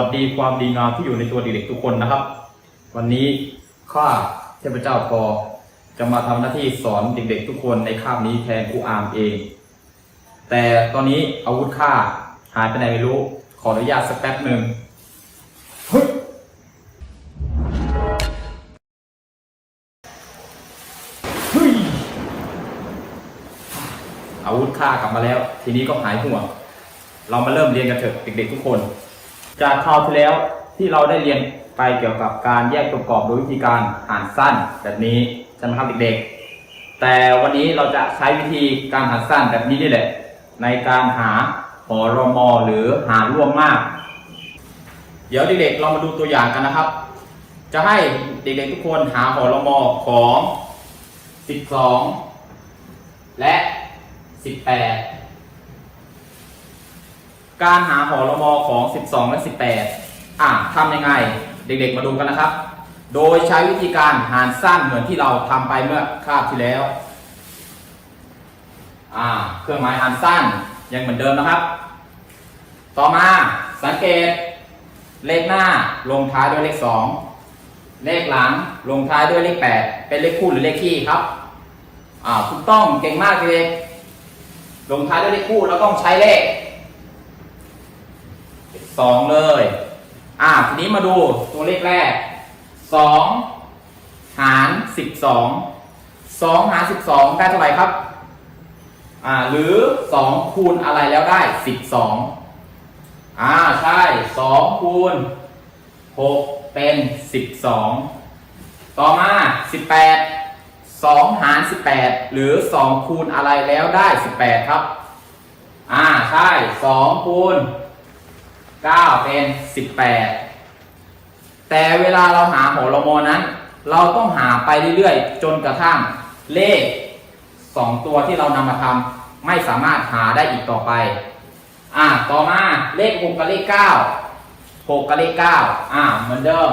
สวัสดีความดีงามที่อยู่ในตัวเด็กๆทุกคนนะครับ วันนี้ข้าเทพเจ้าพอจะมาทำหน้าที่สอนเด็กๆ ทุกคนในคาบนี้แทนครูอามเอง แต่ตอนนี้อาวุธข้าหายไปไหนไม่รู้ ขออนุญาตสักแป๊บหนึ่งเฮ้ยเฮ้ยอาวุธข้ากลับมาแล้ว ทีนี้ก็หายห่วง เรามาเริ่มเรียนกันเถอะเด็กๆทุกคน จากคราวที่แล้วที่เราได้เรียนไปเกี่ยวกับการแยกตัวประกอบโดยวิธีการหารสั้นแบบนี้ใช่ไหมครับเด็กๆ แต่วันนี้เราจะใช้วิธีการหารสั้นแบบนี้นี่แหละ ในการหาหอรมอหรือหารร่วมมาก เดี๋ยวเด็กๆเรามาดูตัวอย่างกันนะครับ จะให้เด็กๆทุกคนหาหอรมอของ 12 และ 18 การหาหอรมอของ 12 และ 18 อะทำยังไง เด็กๆ มาดูกันนะครับ โดยใช้วิธีการหารสั้นเหมือนที่เราทำไปเมื่อคาบที่แล้ว อ่า เครื่องหมายหารสั้นยังเหมือนเดิมนะครับ ต่อมาสังเกต เลขหน้าลงท้ายด้วยเลข 2 เลขหลังลงท้ายด้วยเลข 8 เป็นเลขคู่หรือเลขคี่ครับ อ่าถูกต้องเก่งมากเด็กลงท้ายด้วยเลขคู่เราต้องใช้เลข สองเลย อ่าทีนี้มาดูตัวเลขแรกสองหารสิบสองสองหารสิบสองได้เท่าไหร่ครับอ่าหรือสองคูณอะไรแล้วได้สิบสองอ่าใช่สองคูณหกเป็นสิบสองต่อมาสิบแปดสองหารสิบแปดหรือสองคูณอะไรแล้วได้สิบแปดครับ อ่าใช่สองคูณ 9 เป็น 18 แต่เวลาเราหาหอรมอนั้น เราต้องหาไปเรื่อยๆ จนกระทั่งเลข 2 ตัวที่เรานำมาทำไม่สามารถหาได้อีกต่อไป อ่าต่อมาเลข 6 กับเลข 9 6 กับเลข 9 อ่าเหมือนเดิม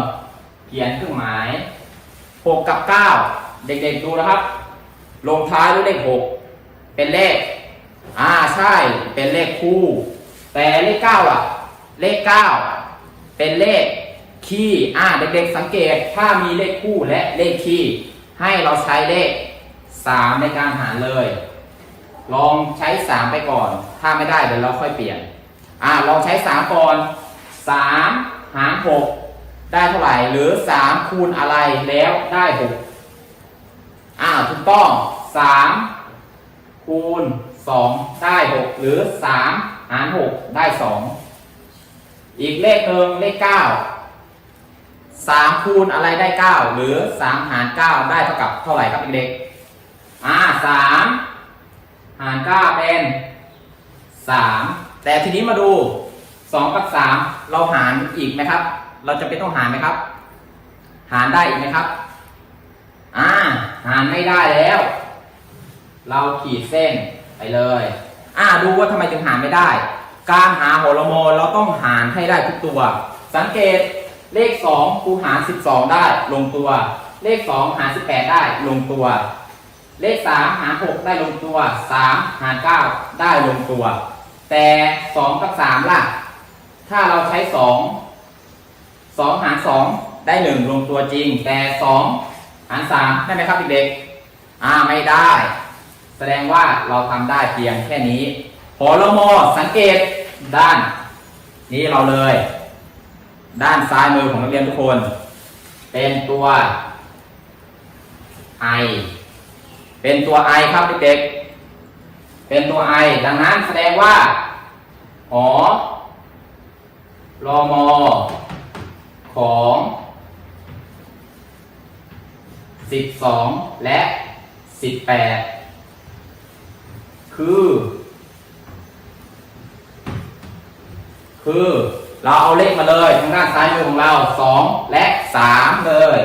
เขียนเครื่องหมาย 6 กับ 9 เด็กๆดูนะครับ ลงท้ายด้วยเลข 6 เป็นเลข อ่าใช่เป็นเลขคู่ แต่เลข 9 อะ เลข 9 เป็นเลขคี่อ่าเด็กๆสังเกตถ้ามีเลขคู่และเลขคี่ให้เราใช้เลข 3 ในการหารเลย ลองใช้ 3 ไปก่อน ถ้าไม่ได้เดี๋ยวเราค่อยเปลี่ยนอ่าลองใช้ 3 ก่อน 3 หาร 6 ได้เท่าไหร่หรือ 3 คูณอะไรแล้วได้ 6อ่าถูกต้อง 3 คูณ 2 ได้ 6 หรือ 3 หาร 6 ได้ 2 อีกเลขหนึ่งเลข9 3คูณอะไรได้9หรือ3หาร9ได้เท่ากับเท่าไหร่ครับเด็กๆอ่า3หาร9เป็น3แต่ทีนี้มาดู2กับ3เราหารอีกไหมครับ เราจะเป็นต้องหารไหมครับ หารได้อีกไหมครับอ่าหารไม่ได้แล้ว เราขีดเส้นไปเลย อ่าดูว่าทำไมถึงหารไม่ได้ การหาหอรมอเราต้องหารให้ได้ทุกตัว สังเกตเลข 2 คูหาร 12 ได้ลงตัว เลข 2 หาร 18 ได้ลงตัว เลข 3 หาร 6 ได้ลงตัว 3 หาร 9 ได้ลงตัว แต่ 2 กับ 3 ล่ะ ถ้าเราใช้ 2 2 หาร 2 ได้ 1 ลงตัวจริง แต่ 2 หาร 3 ได้ไหมครับเด็กๆอ่าไม่ได้ แสดงว่าเราทำได้เพียงแค่นี้ หอรมอสังเกตด้าน นี้เราเลย ด้านซ้ายมือของนักเรียนทุกคน เป็นตัว I เป็นตัว I ครับเด็กๆเป็นตัว I ดังนั้นแสดงว่าหอรมอของ12 และ 18 คือ คือเราเอาเลขมาเลยทางด้านซ้ายมือของเรา 2 และ 3 เลย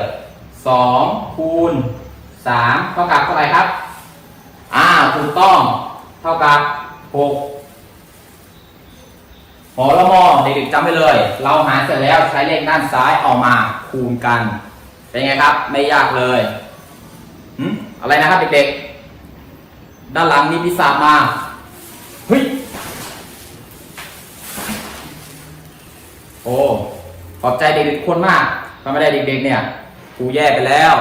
2คูณ3เท่ากับเท่าไหร่ครับอ่าถูกต้องเท่ากับ 6หอละมอเด็กๆจำไว้เลย เราหารเสร็จแล้วใช้เลขด้านซ้ายออกมาคูณกัน เป็นไงครับ ไม่ยากเลยหึอะไรนะครับเด็กๆด้านหลังมีปีศาจมา เฮ้ย โอ้ขอบใจเด็กๆทุกคนมากถ้าไม่ได้เด็กๆเนี่ยครูแย่ไปแล้ว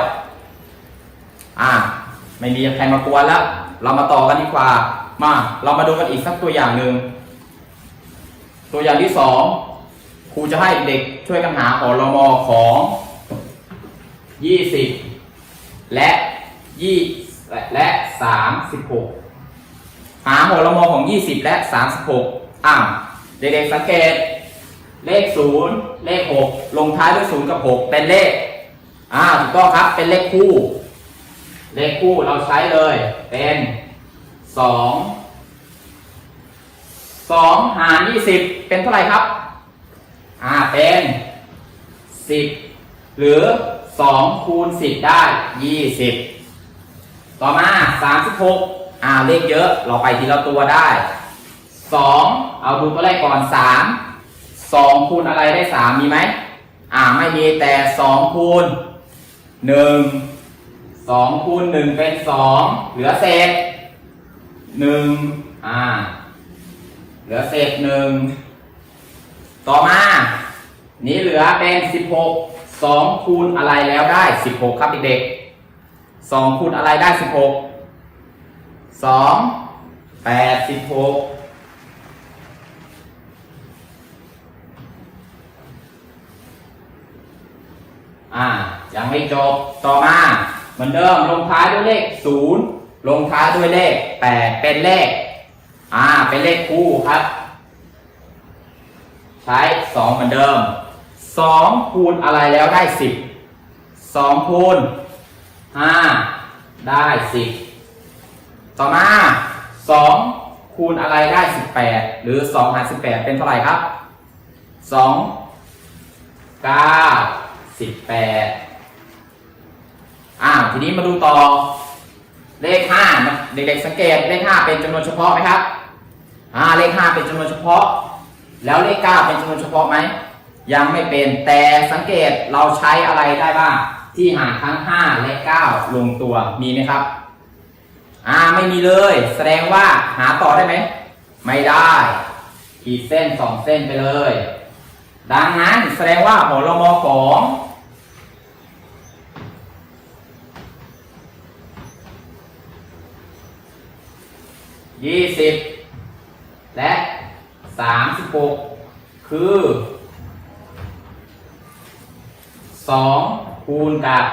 อ่า ไม่มีใครมากวนแล้ว เรามาต่อกันดีกว่า มา เรามาดูกันอีกสักตัวอย่างหนึ่ง ตัวอย่างที่สองครูจะให้เด็กช่วยกันหาหอรมอของยี่สิบและยี่และและสามสิบหกหาหอรมอของยี่สิบและสามสิบหกอ่าเด็กๆสังเกต เลขศูนย์เลขหกลงท้ายด้วยศูนย์กับหกเป็นเลข อ่าถูกต้องครับเป็นเลขคู่ เลขคู่เราใช้เลย เป็นสองสองหารยี่สิบเป็นเท่าไหร่ครับ อ่าเป็นสิบหรือสองคูณสิบได้ยี่สิบต่อมาสามสิบหกอ่าเลขเยอะเราไปทีละตัวได้สองเอาดูตัวแรกก่อนสาม สองคูณอะไรได้สามมีไหมอ่าไม่มีแต่สองคูณหนึ่งสองคูณหนึ่งเป็นสองเหลือเศษหนึ่งอ่าเหลือเศษหนึ่งต่อมา นี้เหลือเป็นสิบหกสองคูณอะไรแล้วได้สิบหกครับเด็กๆสองคูณอะไรได้สิบหกสองแปดสิบหก อ่ายังไม่จบต่อมาเหมือนเดิมลงท้ายด้วยเลขศูนย์ลงท้ายด้วยเลขแปดเป็นเลข อ่า เป็นเลขคู่ครับ ใช้สองเหมือนเดิมสองคูณอะไรแล้วได้สิบสองคูณห้าได้สิบต่อมาสองคูณอะไรได้สิบแปดหรือสองหารสิบแปดเป็นเท่าไหร่ครับสองเก้า สิบแปดอ่าวทีนี้มาดูต่อ เลขห้าเด็กๆสังเกตเลขห้าเป็นจำนวนเฉพาะไหมครับอ่าเลขห้าเป็นจำนวนเฉพาะ แล้วเลขเก้าเป็นจำนวนเฉพาะไหมยังไม่เป็นแต่สังเกตเราใช้อะไรได้บ้างที่หารทั้งห้าและเก้าลงตัวมีไหมครับอ่าไม่มีเลย แสดงว่าหาต่อได้ไหมไม่ได้ขีดเส้นสองเส้นไปเลย ดังนั้นแสดงว่าหอรมอของ ยี่สิบและสามสิบหกคือสองคูณกับ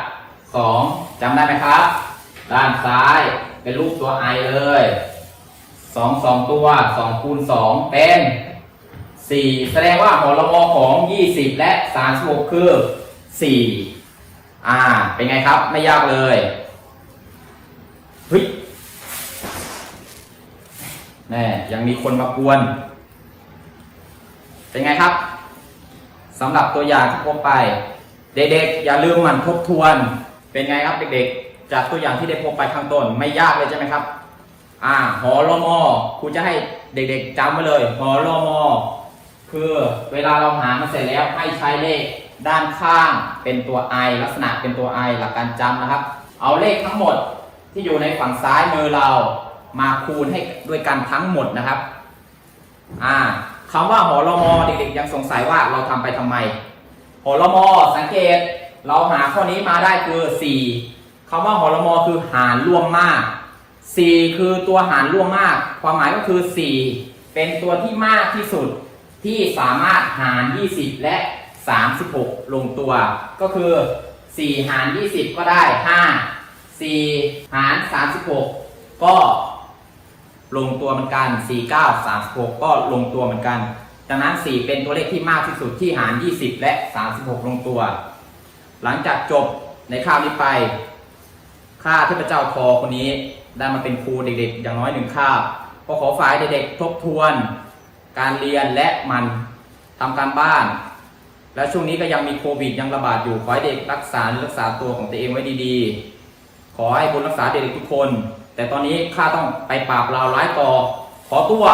สองจำได้ไหมครับ ด้านซ้ายเป็นรูปตัวไอเลยสองสองตัวสองคูณสองเป็นสี่แสดงว่าหอรมอของยี่สิบและสามสิบหกคือสี่อ่า เป็นไงครับ ไม่ยากเลยเฮ้ย แน่ยังมีคนมากวน เป็นไงครับสำหรับตัวอย่างที่พบไป เด็กๆ อย่าลืมหมันทบทวน เป็นไงครับเด็กๆ จากตัวอย่างที่ได้พบไปข้างต้นไม่ยากเลยใช่ไหมครับ อ่าหอรมอครูจะให้เด็กๆจำไว้เลยหอรมอคือเวลาเราหามาเสร็จแล้วให้ใช้เลขด้านข้างเป็นตัว i ลักษณะเป็นตัว i หลักการจำนะครับ เอาเลขทั้งหมดที่อยู่ในฝั่งซ้ายมือเรา มาคูณให้ด้วยกันทั้งหมดนะครับอ่าคำว่าหอรมอเด็กๆยังสงสัยว่าเราทำไปทำไมหอรมอสังเกตเราหาข้อนี้มาได้คือ 4คำว่าหอรมอคือหารร่วมมาก 4 คือตัวหารร่วมมาก ความหมายก็คือ 4 เป็นตัวที่มากที่สุดที่สามารถหาร 20 และ 36 ลงตัว ก็คือ 4 หาร 20 ก็ได้ 5 4 หาร 36 ก็ ลงตัวเหมือนกัน 4 9 36 ก็ลงตัวเหมือนกัน ดังนั้น 4 เป็นตัวเลขที่มากที่สุดที่หาร 20 และ 36 ลงตัว หลังจากจบในคราบนี้ไปข้าเทพเจ้าทอคนนี้ได้มาเป็นครูเด็กๆ อย่างน้อยหนึ่งคาบก็ขอฝ่ายเด็กๆทบทวน การเรียนและมันทำการบ้าน และช่วงนี้ก็ยังมีโควิดยังระบาดอยู่ขอให้เด็กรักษารักษาตัวของตัวเองไว้ดีๆ ขอให้บุญรักษาเด็กๆทุกคน แต่ตอนนี้ข้าต้องไปปราบราวร้ายต่อขอตัว